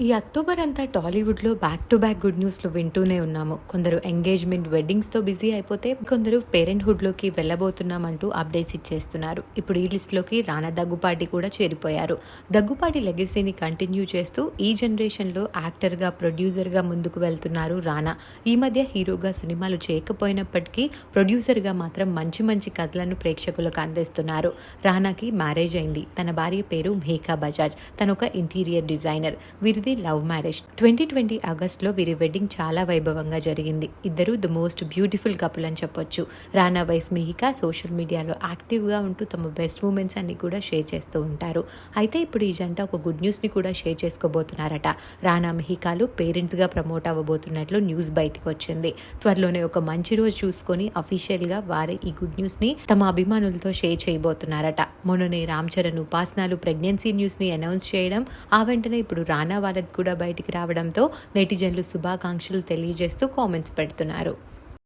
ఈ అక్టోబర్ అంతా టాలీవుడ్లో బ్యాక్ టు బ్యాక్ గుడ్ న్యూస్లు వింటూనే ఉన్నాము. కొందరు ఎంగేజ్మెంట్ వెడ్డింగ్స్తో బిజీ అయిపోతే కొందరు పేరెంట్హుడ్లోకి వెళ్ళబోతున్నామంటూ అప్డేట్స్ ఇచ్చేస్తున్నారు. ఇప్పుడు ఈ లిస్ట్లోకి రానా దగ్గుపాటి కూడా చేరిపోయారు. దగ్గుపాటి లెగసీని కంటిన్యూ చేస్తూ ఈ జనరేషన్లో యాక్టర్గా ప్రొడ్యూసర్గా ముందుకు వెళ్తున్నారు రానా. ఈ మధ్య హీరోగా సినిమాలు చేయకపోయినప్పటికీ ప్రొడ్యూసర్గా మాత్రం మంచి మంచి కథలను ప్రేక్షకులకు అందిస్తున్నారు. రానాకి మ్యారేజ్ అయింది. తన భార్య పేరు మేఘా బజాజ్. తను ఒక ఇంటీరియర్ డిజైనర్ వీరిది లవ్ మ్యారేజ్. ట్వంటీ ట్వంటీ ఆగస్ట్లో వీరి వెడ్డింగ్ చాలా వైభవంగా జరిగింది. ఇద్దరు ద మోస్ట్ బ్యూటిఫుల్ కపుల్ అని చెప్పొచ్చు. రానా వైఫ్ మిహికా సోషల్ మీడియాలో యాక్టివ్గా ఉంటూ తమ బెస్ట్ మూమెంట్స్ అన్ని కూడా షేర్ చేస్తూ ఉంటారు. అయితే ఇప్పుడు ఈ జంట ఒక గుడ్ న్యూస్ని కూడా షేర్ చేసుకోబోతున్నారట. రానా మిహికాలు పేరెంట్స్గా ప్రమోట్ అవ్వబోతున్నట్లు న్యూస్ బయటకు వచ్చింది. త్వరలోనే ఒక మంచి రోజు చూసుకొని అఫీషియల్గా వారి ఈ గుడ్ న్యూస్ని తమ అభిమానులతో షేర్ చేయబోతున్నారట. మొన్ననే రామ్ చరణ్ ఉపాసనాలు ప్రెగ్నెన్సీ న్యూస్ని అనౌన్స్ చేయడం ఆ వెంటనే ఇప్పుడు రానా వాళ్ళది కూడా బయటికి రావడంతో నెటిజన్లు శుభాకాంక్షలు తెలియజేస్తూ కామెంట్స్ పెడుతున్నారు.